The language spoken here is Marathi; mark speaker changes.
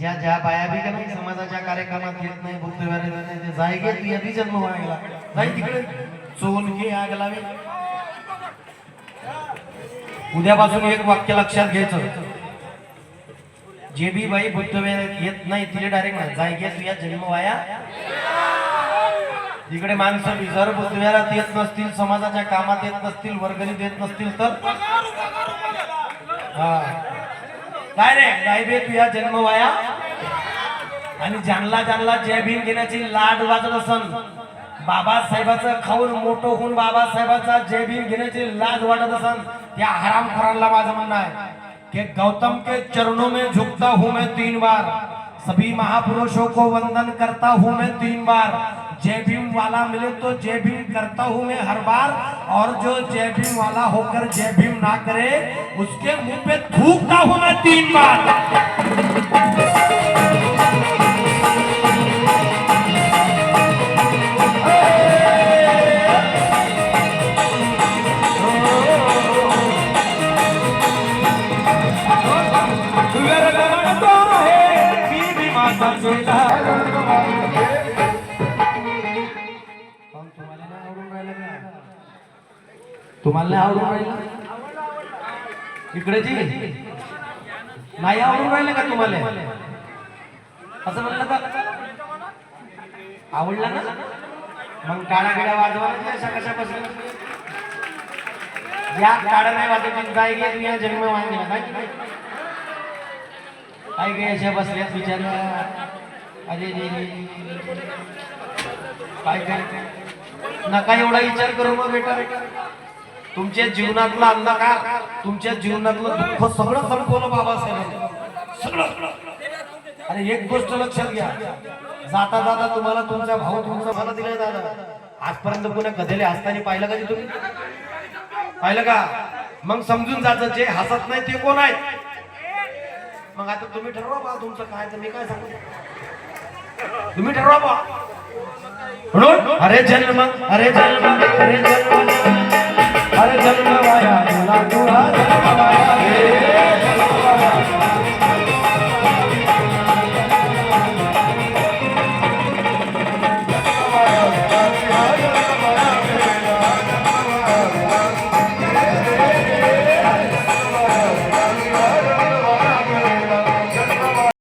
Speaker 1: ज्या ज्या बाया बी का नाही समाजाच्या कार्यक्रमात येत नाही बुद्ध नाही ते जाय गे तू यादी जन्म व्हायला जाई तिकडे. चोल घे आग लावे. उद्यापासून एक वाक्य लक्षात घ्यायचं. जे बी बाई बुद्ध येत नाही तिला डायरेक्ट नाही जाय गे तू या जन्म वाया इकडे माणसं बी जर बुद्धविहारात येत नसतील समाजाच्या कामात येत नसतील वर्गणीत येत नसतील तर? हा. काय रे? गायबे तुझ्या जन्म वाया आणि ज्यांना ज्यांना जय भीम घेण्याची लाड वाजत असन बाबासाहेबाचं खाऊन मोठं होऊन बाबासाहेबाचा जय भीम घेण्याची लाज वाटत असन त्या हरामखोरांना माझं म्हणणं आहे. कि गौतम के चरणों में झुकता हूं मैं तीन बार सभी महापुरुषों को वंदन करता हूं मैं तीन बार जय भीम वाला मिले तो जय भीम करता हूं मैं हर बार और जो जय भीम वाला होकर जय भीम ना करे उसके मुंह पे थूकता हूं मैं तीन बार। तुम्हाला नाही आवडून राहिलं इकडे जी नाही आवडून राहिलं का तुम्हाला? असं म्हणलं का? आवडला ना? मग काळा गिडा वाजवा. कशा बसल्या या काळा नाही वाजवत काय गे जन्म वाजला काय काय अशा बसल्यात बिचाऱ्या. अरे रे काय काय नका एवढा विचार करू मग बेटा. तुमच्या जीवनातला अंधकार तुमच्या जीवनातलं दुःख सगळं संपवलं बाबासाहेब सगळं. अरे एक गोष्ट लक्षात घ्या. जाता जाता तुम्हाला तुमचा भाऊ तुमचा मला दिलाय दादा. आजपर्यंत कोणा गधेले हसताना पाहिलं का तुम्ही? पाहिलं का? मग समजून जायचं जे हसत नाही ते कोण आहेत? मग आता तुम्ही ठरवा बा तुमचं काय तर मी काय सांगतो तुम्ही ठरवा बा. म्हणून अरे जन्म अरे जन्म अरे जन्म अरे जन्म वाया.